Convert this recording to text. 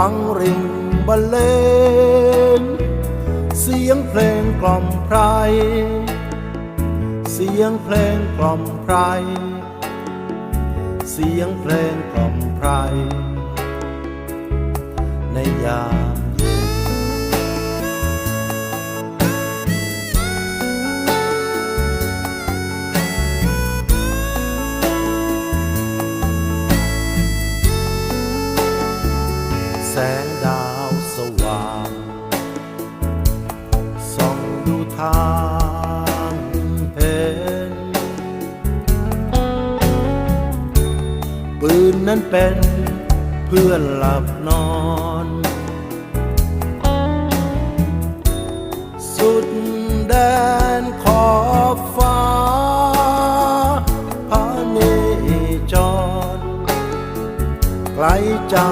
ฟังริงบรรเลง เสียงเพลงกล่อมไพร เสียงเพลงกล่อมไพร เสียงเพลงกล่อมไพร ในยาม แสงดาวสว่างส่องดูทางเพนปืนนั้นเป็นเพื่อนหลับนอน สุดแดนขอบฟ้าพาเนจรไกลจัง